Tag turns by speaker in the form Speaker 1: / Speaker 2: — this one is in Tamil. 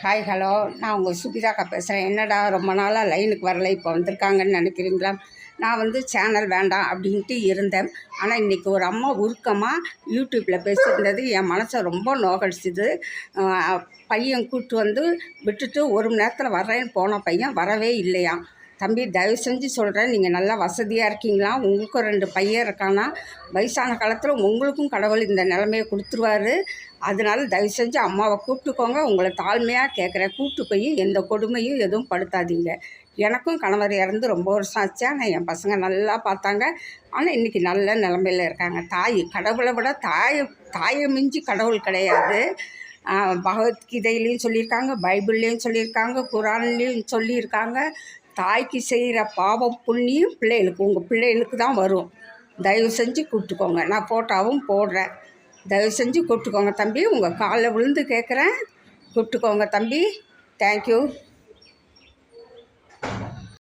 Speaker 1: ஹாய் ஹலோ நான் உங்கள் சுபிதாக்கா பேசுகிறேன் என்னடா ரொம்ப நாளாக லைனுக்கு வரல இப்போ வந்திருக்காங்கன்னு நினைக்கிறீங்களா? நான் வந்து சேனல் வேண்டாம் அப்படின்ட்டு இருந்தேன். ஆனால் இன்றைக்கி ஒரு அம்மா உருக்கமாக யூடியூப்பில் பேசியிருந்தது. என் மனசை ரொம்ப நோகடிச்சிது. பையன் கூப்பிட்டு வந்து விட்டுட்டு ஒரு மணி நேரத்தில் வர்றேன்னு போன பையன் வரவே இல்லையாம். தம்பி தயவு செஞ்சு சொல்கிறேன் நீங்கள் நல்லா வசதியாக இருக்கீங்களா? உங்களுக்கும் ரெண்டு பையன் இருக்கானா வயசான காலத்தில் உங்களுக்கும் கடவுள் இந்த நிலமையை கொடுத்துருவாரு. அதனால தயவு செஞ்சு அம்மாவை கூப்பிட்டுக்கோங்க. உங்களை தாழ்மையாக கேட்குறேன் கூப்பிட்டு போய் எந்த கொடுமையும் எதுவும் படுத்தாதீங்க. எனக்கும் கணவர் இறந்து ரொம்ப வருஷம் ஆச்சு. ஆனால் என் பசங்க நல்லா பார்த்தாங்க. ஆனால் இன்றைக்கி நல்ல நிலமையில இருக்காங்க. தாய் கடவுளை விட தாயை தாயை மிஞ்சி கடவுள் கிடையாது. பகவத்கீதையிலையும் சொல்லியிருக்காங்க பைபிள்லேயும் சொல்லியிருக்காங்க குரான்லேயும் சொல்லியிருக்காங்க. தாய்க்கு செய்கிற பாவம் புண்ணியம் பிள்ளைகளுக்கு உங்கள் பிள்ளைகளுக்கு தான் வரும். தயவு செஞ்சு கூப்பிட்டுக்கோங்க. நான் ஃபோட்டோவும் போடுறேன். தயவு செஞ்சு கூப்பிட்டுக்கோங்க தம்பி. உங்கள் காலில் விழுந்து கேட்குறேன். கூப்பிட்டுக்கோங்க தம்பி. தேங்க்யூ